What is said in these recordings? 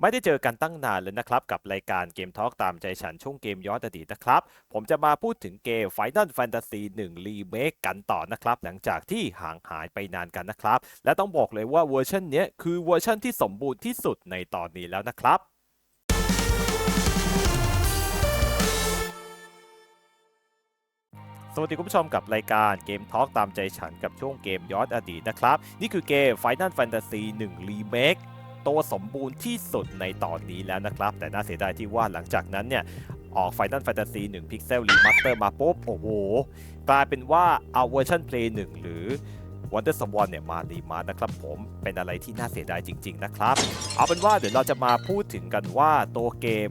ไม่ได้เจอกันตั้งนานเลยนะครับ กับรายการเกมทอล์กตามใจฉันช่วงเกมย้อนอดีตนะครับ ผมจะมาพูดถึงเกม Final Fantasy 1 Remake กันต่อนะครับ หลังจากที่ห่างหายไปนานกันนะครับ และต้องบอกเลยว่าเวอร์ชันนี้คือเวอร์ชันที่สมบูรณ์ที่สุดในตอนนี้แล้วนะครับสวัสดีคุณผู้ชมกับรายการเกมทอล์กตามใจฉันกับช่วงเกมย้อนอดีตนะครับ นี่คือเกม Final Fantasy 1 Remake ตัวสมบูรณ์ที่สุดในตอนนี้แล้วนะครับ แต่น่าเสียดายที่ว่าหลังจากนั้นเนี่ยออก Final Fantasy 1 Pixel Remaster มาปุ๊บ โอ้โห กลายเป็นว่าเอาเวอร์ชัน Play 1 หรือ Wonder Swan เนี่ยมารีมานะครับผมเป็นอะไรที่น่าเสียดายจริง ๆ นะครับ เอาเป็นว่าเดี๋ยวเราจะมาพูดถึงกันว่าตัวเกม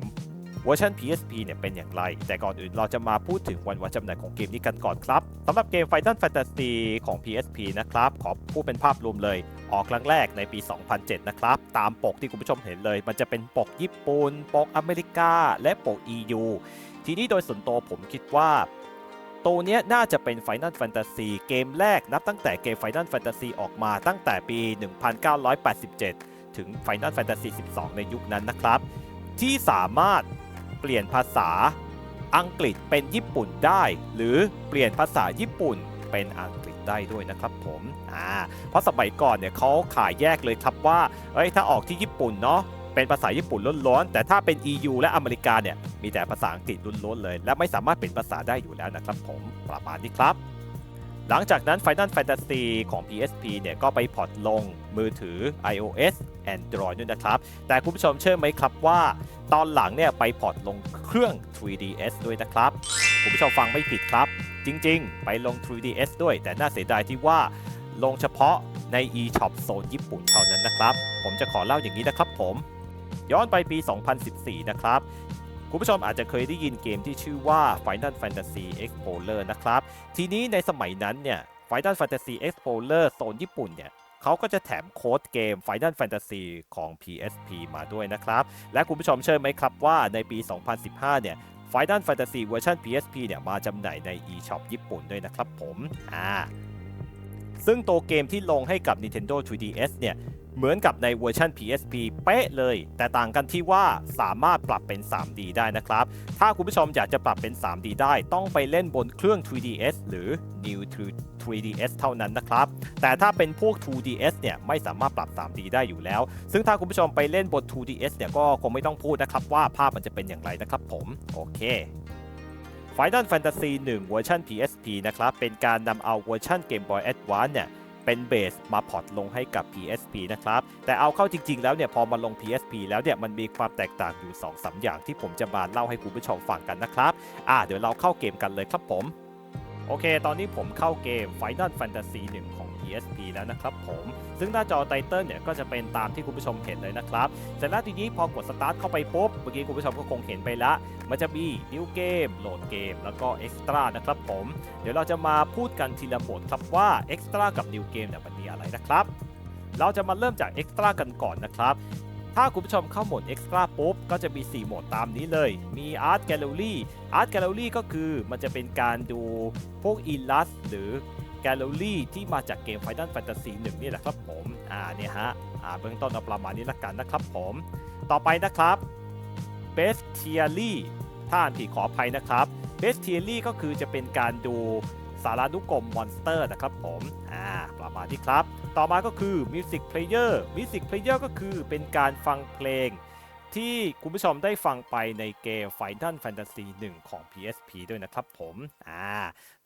เวอร์ชัน PSP เนี่ยเป็นอย่างไร แต่ก่อนอื่นเราจะมาพูดถึงวันวันจำหน่ายของเกมนี้กันก่อนครับสำหรับเกม Final Fantasy ของ PSP นะครับ ขอพูดเป็นภาพรวมเลย ออกครั้งแรกในปี 2007 นะครับ ตามปกที่คุณผู้ชมเห็นเลย มันจะเป็นปกญี่ปุ่นปกอเมริกา และปก EU ทีนี้โดยส่วนตัวผมคิดว่าตัวนี้น่าจะเป็น Final Fantasy เกมแรกนับตั้งแต่เกม Final Fantasy ออกมาตั้งแต่ปี 1987 ถึง Final Fantasy 12 ในยุคนั้นนะครับ ที่สามารถ เปลี่ยนภาษา อังกฤษเป็นญี่ปุ่นได้ หรือเปลี่ยนภาษาญี่ปุ่นเป็นอังกฤษได้ด้วยนะครับผมอ่าเพราะสมัยก่อนเนี่ยเขาขายแยกเลยครับว่าเอ้ยถ้าออกที่ญี่ปุ่นเนาะเป็นภาษาญี่ปุ่นล้วนๆแต่ถ้าเป็น EU และอเมริกาเนี่ยมีแต่ภาษาอังกฤษล้วนๆเลย และไม่สามารถเป็นภาษาได้อยู่แล้วนะครับผมประมาณนี้ครับ หลังจากนั้น Final Fantasy ของ PSP เนี่ยก็ไปพอร์ตลงมือถือ iOS Android ด้วยนะครับ แต่คุณผู้ชมเชื่อไหมครับว่า ตอนหลังเนี่ยไปพอร์ตลงเครื่อง 3DS ด้วยนะครับ คุณผู้ชมฟังไม่ผิดครับ จริงๆ ไปลง 3DS ด้วย แต่น่าเสียดายที่ว่าลงเฉพาะใน eShop โซนญี่ปุ่นเท่านั้นนะครับ ผมจะขอเล่าอย่างนี้นะครับผม ย้อนไปปี 2014 นะครับ คุณผู้ชมอาจจะเคยได้ยินเกมที่ชื่อว่า Final Fantasy Explorer นะครับ ทีนี้ในสมัยนั้นเนี่ย Final Fantasy Explorer โซนญี่ปุ่นเนี่ยเขาก็จะแถมโค้ดเกม Final Fantasy ของ PSP มาด้วยนะครับ และคุณผู้ชมเชื่อไหมครับว่าในปี 2015 เนี่ย Final Fantasy เวอร์ชัน PSP เนี่ยมาจำหน่ายใน eShop ญี่ปุ่นด้วยนะครับผม อ่า ซึ่งตัวเกมที่ลงให้กับ Nintendo 3DS เนี่ย เหมือนกับในเวอร์ชัน PSP เป๊ะเลย แต่ต่างกันที่ว่าสามารถปรับเป็น 3D ได้นะครับ ถ้าคุณผู้ชมอยากจะปรับเป็น 3D ได้ต้องไปเล่นบนเครื่อง 3DS หรือ New 3DS เท่านั้นนะครับ แต่ถ้าเป็นพวก 2DS เนี่ยไม่สามารถปรับ 3D ได้อยู่แล้ว ซึ่งถ้าคุณผู้ชมไปเล่นบน 2DS เนี่ยก็คงไม่ต้องพูดนะครับว่าภาพมันจะเป็นอย่างไรนะครับผมโอเค Final Fantasy 1 เวอร์ชัน PSP นะครับ เป็นการนำเอาเวอร์ชัน Game Boy Advance เนี่ย เป็นเบสมาพอร์ตลงให้กับ PSP นะครับ แต่เอาเข้าจริง ๆ แล้วเนี่ยพอมาลง PSP แล้วเนี่ยมันมีความแตกต่างอยู่2 3อย่างที่ผมจะมาเล่าให้คุณผู้ชมฟังกันนะครับ อ่าเดี๋ยวเราเข้าเกมกันเลยครับผม โอเค ตอนนี้ผมเข้าเกม Final Fantasy 1ของ PSP แล้วนะครับผม ซึ่งหน้าจอไตเติลเนี่ยก็จะเป็นตามที่คุณผู้ชมเห็นเลยนะครับเสร็จแล้วทีนี้พอกดสตาร์ทเข้าไปปุ๊บ เมื่อกี้คุณผู้ชมก็คงเห็นไปละ มันจะมี New Game โหลดเกมแล้วก็ Extra นะครับผม เดี๋ยวเราจะมาพูดกันทีละบทครับว่า Extra กับ New Game เนี่ยมันมีอะไรนะครับ เราจะมาเริ่มจาก Extra กันก่อนนะครับถ้าคุณผู้ชมเข้าโหมด Extra ปุ๊บ ก็จะมี 4 โหมดตามนี้เลย มี Art Gallery Art Gallery ก็คือมันจะเป็นการดูพวก Illus หรือ Gallery ที่มาจากเกม Final Fantasy 1นี่แหละครับผมอ่าเนี่ยฮะอ่าเบื้องต้นเอาประมาณนี้ละกันนะครับผม ต่อไปนะครับ Bestiary ถ้าอ่านผิดขออภัยนะครับ Bestiary ก็คือจะเป็นการดูสารานุกรมมอนสเตอร์นะครับผม อ่า ประมาณนี้ครับ ต่อมาก็คือ Music Player Music Player ก็คือเป็นการฟังเพลง ที่คุณผู้ชมได้ฟังไปในเกม Final Fantasy 1 ของ PSP ด้วยนะครับผมอ่า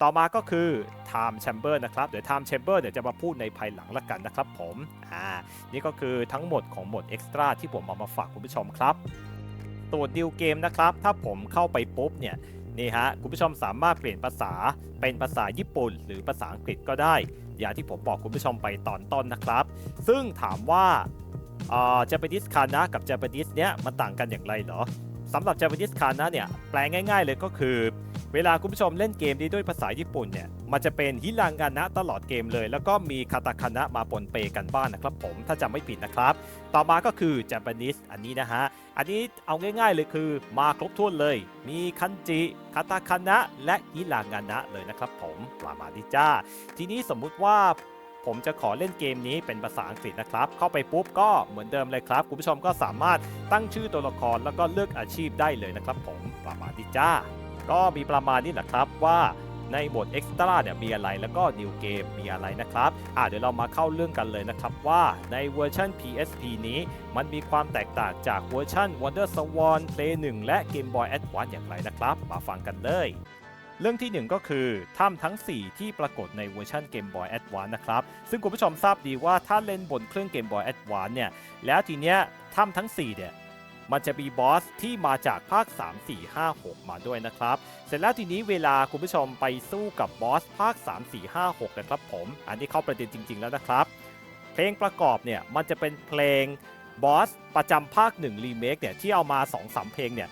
ต่อมาก็คือ Time Chamber นะครับเดี๋ยว Time Chamber เดี๋ยวจะมาพูดในภายหลังละกันนะครับผมอ่านี่ก็คือทั้งหมดของหมด Extra ที่ผมเอามาฝากคุณผู้ชมครับตัวดิวเกมนะครับ ถ้าผมเข้าไปปุ๊บเนี่ยนี่ฮะคุณผู้ชมสามารถเปลี่ยนภาษาเป็นภาษาญี่ปุ่น หรือภาษาอังกฤษก็ได้ อย่างที่ผมบอกคุณผู้ชมไปตอนต้นนะครับ ซึ่งถามว่า อ่อ Japanese Kana กับ Japanese เนี้ยมันต่างกันอย่างไรเหรอสำหรับ Japanese Kana เนี่ยแปลง่าย ๆ เลยก็คือ เวลาคุณผู้ชมเล่นเกมนี้ด้วยภาษาญี่ปุ่นเนี่ยมันจะเป็นฮิรังานะตลอดเกมเลย แล้วก็มีคาตาคานะมาปนเปกันบ้างนะครับผมถ้าจำไม่ผิดนะครับ ต่อมาก็คือ Japanese อันนี้นะฮะ อันนี้เอาง่าย ๆ เลยคือมาครบถ้วนเลย มีคันจิคาตาคานะและฮิรางานะเลยนะครับผมประมาณนี้จ้า ทีนี้สมมุติว่า ผมจะขอเล่นเกมนี้เป็นภาษาอังกฤษนะครับ เข้าไปปุ๊บก็เหมือนเดิมเลยครับ คุณผู้ชมก็สามารถตั้งชื่อตัวละครแล้วก็เลือกอาชีพได้เลยนะครับ ผมประมาณนี้จ้า ก็มีประมาณนี้แหละครับว่าในบท Extra เนี่ยมีอะไรแล้วก็ New Game มีอะไรนะครับ อ่าเดี๋ยวเรามาเข้าเรื่องกันเลยนะครับว่าในเวอร์ชัน PSP นี้มันมีความแตกต่างจากเวอร์ชัน Wonder Swan Play 1 และ Game Boy Advance อย่างไรนะครับ มาฟังกันเลย เรื่องที่ 1 ก็คือถ้ำทั้ง 4 ที่ปรากฏในเวอร์ชัน Game Boy Advance นะครับ ซึ่งคุณผู้ชมทราบดีว่าถ้าเล่นบนเครื่อง Game Boy Advance เนี่ย แล้วทีเนี้ยถ้ำทั้ง 4 เนี่ยมันจะมีบอสที่มาจากภาค 3 4 5 6 มาด้วยนะครับ เสร็จแล้วทีนี้เวลาคุณผู้ชมไปสู้กับบอสภาค 3 4 5 6 นะครับผม อันนี้เข้าประเด็นจริง ๆ แล้วนะครับ เพลงประกอบเนี่ยมันจะเป็นเพลงบอสประจำภาค 1 รีเมคเนี่ยที่เอามา 2-3 เพลงเนี่ย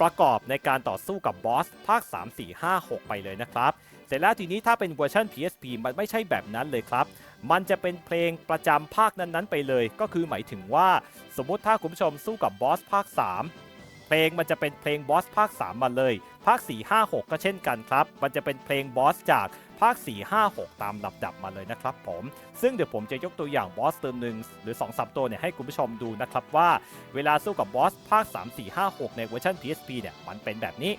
ประกอบในการต่อสู้กับบอสภาค 3 4 5 6 ไปเลยนะครับ เสร็จแล้วทีนี้ถ้าเป็นเวอร์ชัน PSP มันไม่ใช่แบบนั้นเลยครับ มันจะเป็นเพลงประจำภาคนั้นๆ ไปเลย ก็คือหมายถึงว่า สมมติถ้าคุณผู้ชมสู้กับบอสภาค 3 เพลงมันจะเป็นเพลงบอสภาค 3 มาเลย ภาค 4 5 6 ก็เช่นกันครับ มันจะเป็นเพลงบอสจากภาค 4 5 6 ตามลำดับมาเลยนะครับผม ซึ่งเดี๋ยวผมจะยกตัวอย่างบอสติมหนึ่งหรือ 2-3 ตัวเนี่ยให้คุณผู้ชมดูนะครับว่าเวลาสู้กับบอสภาค 3 4 5 6 ในเวอร์ชัน PSP เนี่ยมันเป็นแบบนี้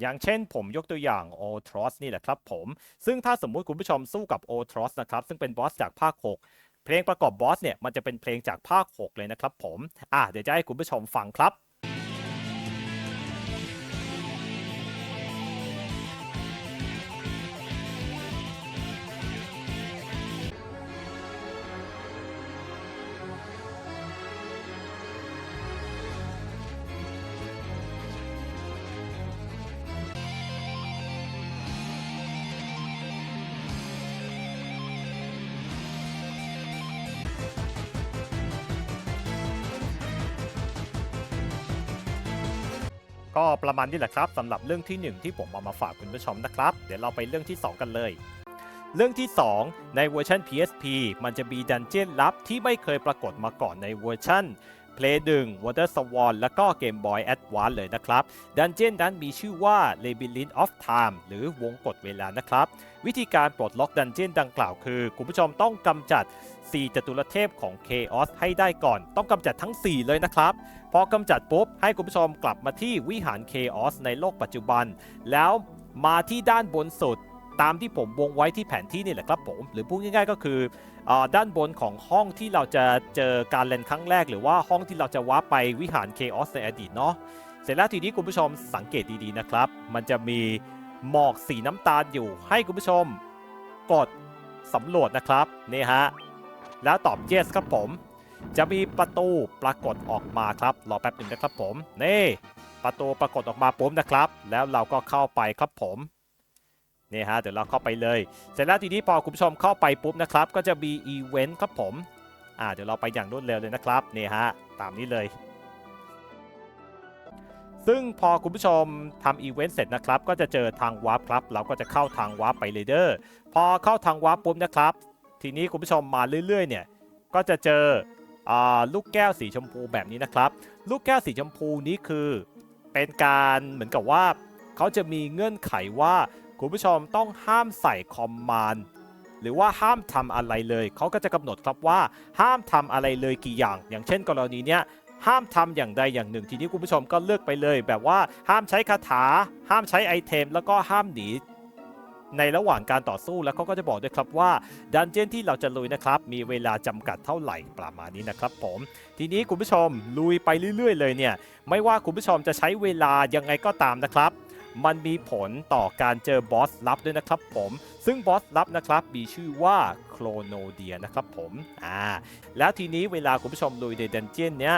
อย่างเช่นผมยกตัวอย่าง o t r o s นี่แหละครับผม ซึ่งถ้าสมมุติคุณผู้ชมสู้กับ o t r o s นะครับซึ่งเป็นบอสจากภาค 6 เพลงประกอบบอสเนี่ยมันจะเป็นเพลงจากภาค 6 เลยนะครับผม อะเดี๋ยวจะให้คุณผู้ชมฟังครับ ก็ประมาณนี้แหละครับสำหรับเรื่องที่ 1 ที่ผมเอามาฝากคุณผู้ชมนะครับ เดี๋ยวเราไปเรื่องที่ 2 กันเลย เรื่องที่ 2 ในเวอร์ชัน PSP มันจะมีดันเจี้ยนลับที่ไม่เคยปรากฏมาก่อนในเวอร์ชัน Play 1 Water Swan แล้วก็ Game Boy Advance เลยนะครับ ดันเจี้ยนนั้นมีชื่อว่า Labyrinth of Time หรือวงกฏเวลานะครับ วิธีการปลดล็อกดันเจี้ยนดังกล่าวคือ คุณผู้ชมต้องกำจัด 4 จตุรเทพของ Chaos ให้ได้ก่อน ต้องกำจัดทั้ง 4 เลยนะครับ พอกำจัดปุ๊บ ให้คุณผู้ชมกลับมาที่วิหาร Chaos ในโลกปัจจุบัน แล้วมาที่ด้านบนสุดตามที่ผมวงไว้ที่แผนที่นี่แหละครับผม หรือพูดง่ายๆก็คือ ด้านบนของห้องที่เราจะเจอการเล่นครั้งแรก หรือว่าห้องที่เราจะว้าไปวิหาร Chaos ในอดีตเนาะเสร็จแล้วทีนี้คุณผู้ชมสังเกตดีๆนะครับ มันจะมีหมอกสีน้ำตาลอยู่ ให้คุณผู้ชมกดสำรวจนะครับนี่ฮะแล้วตอบ yes ครับผม จะมีประตูปรากฏออกมาครับรอแป๊บหนึ่งนะครับผมนี่ประตูปรากฏออกมาปุ๊บนะครับ แล้วเราก็เข้าไปครับผม นี่ฮะเดี๋ยวเราเข้าไปเลย เสร็จแล้วทีนี้พอคุณผู้ชมเข้าไปปุ๊บนะครับ ก็จะมีอีเวนต์ครับผมอ่าเดี๋ยวเราไปอย่างรวดเร็วเลยนะครับนี่ฮะตามนี้เลย ซึ่งพอคุณผู้ชมทำอีเวนต์เสร็จนะครับ ก็จะเจอทางวาร์ปครับเราก็จะเข้าทางวาร์ปไปเลยเดอร์พอเข้าทางวาร์ปปุ๊บนะครับ ทีนี้คุณผู้ชมมาเรื่อยๆ เนี่ยก็จะเจอลูกแก้วสีชมพูแบบนี้นะครับ ลูกแก้วสีชมพูนี้คือเป็นการเหมือนกับว่าเขาจะมีเงื่อนไขว่า คุณผู้ชมต้องห้ามใส่คอมมานด์หรือว่าห้ามทำอะไรเลย เขาก็จะกำหนดครับว่าห้ามทำอะไรเลยกี่อย่าง อย่างเช่น กรณีเนี้ยห้ามทำอย่างใดอย่างหนึ่ง ทีนี้คุณผู้ชมก็เลือกไปเลย แบบว่าห้ามใช้คาถา ห้ามใช้ไอเทม แล้วก็ห้ามหนีในระหว่างการต่อสู้แล้วเขาก็จะบอกด้วยครับว่าดันเจี้ยนที่เราจะลุยนะครับ มีเวลาจำกัดเท่าไหร่ประมาณนี้นะครับผม ทีนี้คุณผู้ชมลุยไปเรื่อย ๆ เลยเนี่ย ไม่ว่าคุณผู้ชมจะใช้เวลายังไงก็ตามนะครับ มันมีผลต่อการเจอบอสลับด้วยนะครับผมซึ่งบอสลับนะครับมีชื่อว่าโครโนเดียนะครับผมอ่าแล้วทีนี้เวลาคุณผู้ชมลุยในดันเจียนเนี้ย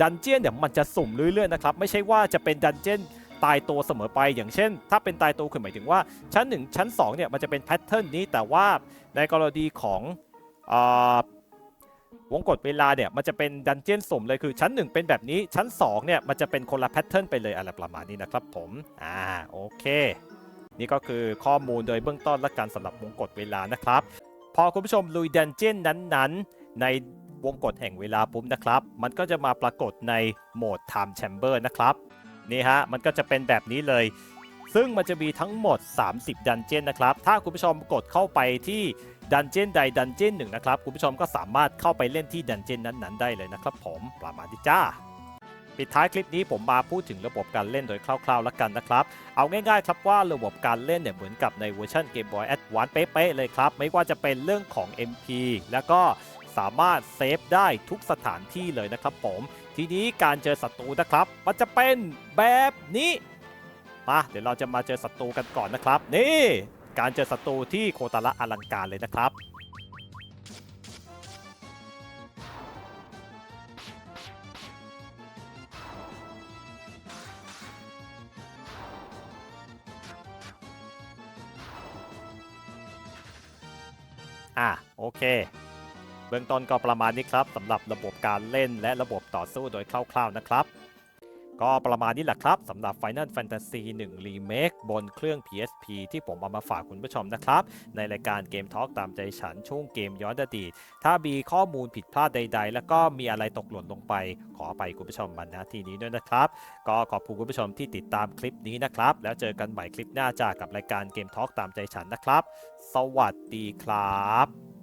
ดันเจียนเนี่ยมันจะสุ่มเรื่อยๆนะครับไม่ใช่ว่าจะเป็นดันเจียนตายตัวเสมอไปอย่างเช่น ถ้าเป็นตายตัวคือหมายถึงว่าชั้น 1 ชั้น2เนี่ยมันจะเป็นแพทเทิร์นนี้แต่ว่าในกรณีของอา วงกฏเวลาเนี่ยมันจะเป็นดันเจียนสมเลยคือชั้น 1 เป็นแบบนี้ชั้น 2 เนี่ยมันจะเป็นคนละแพทเทิร์นไปเลยอะไรประมาณนี้นะครับผม อ่าโอเค นี่ก็คือข้อมูลโดยเบื้องต้นและการสำหรับวงกฏเวลานะครับ พอคุณผู้ชมลุยดันเจียนนั้นๆ ในวงกฏแห่งเวลาปุ๊บนะครับ มันก็จะมาปรากฏในโหมด Time Chamber นะครับ นี่ฮะ มันก็จะเป็นแบบนี้เลย ซึ่งมันจะมีทั้งหมด 30 ดันเจี้ยนนะครับ ถ้าคุณผู้ชมกดเข้าไปที่ดันเจี้ยนใดดันเจี้ยนหนึ่งนะครับ คุณผู้ชมก็สามารถเข้าไปเล่นที่ดันเจี้ยนนั้นๆ ได้เลยนะครับผมประมาณนี้จ้า ปิดท้ายคลิปนี้ผมมาพูดถึงระบบการเล่นโดยคร่าวๆแล้วกันนะครับ เอาง่ายๆครับว่าระบบการเล่นเนี่ยเหมือนกับในเวอร์ชัน Game Boy Advance เป๊ะๆเลยครับ ไม่ว่าจะเป็นเรื่องของ MP แล้วก็สามารถเซฟได้ทุกสถานที่เลยนะครับผม ทีนี้การเจอศัตรูนะครับ มันจะเป็นแบบนี้ มาเดี๋ยวเราจะมาเจอศัตรูกันก่อนนะครับ นี่การเจอศัตรูที่โคตาระอลังการเลยนะครับอะโอเค เบื้องต้นก็ประมาณนี้ครับสำหรับระบบการเล่นและระบบต่อสู้โดยคร่าวๆนะครับ ก็ประมาณนี้แหละครับสำหรับ Final Fantasy 1 Remake บนเครื่อง PSP ที่ผมเอามาฝากคุณผู้ชมนะครับ ในรายการเกมทอล์กตามใจฉันช่วงเกมย้อนอดีต ถ้ามีข้อมูลผิดพลาดใด ๆ แล้วก็มีอะไรตกหล่นลงไป ขอไปคุณผู้ชมมาณที่นี้ด้วยนะครับ ก็ขอบคุณคุณผู้ชมที่ติดตามคลิปนี้นะครับ แล้วเจอกันใหม่คลิปหน้าจากกับรายการเกมทอล์กตามใจฉันนะครับ สวัสดีครับ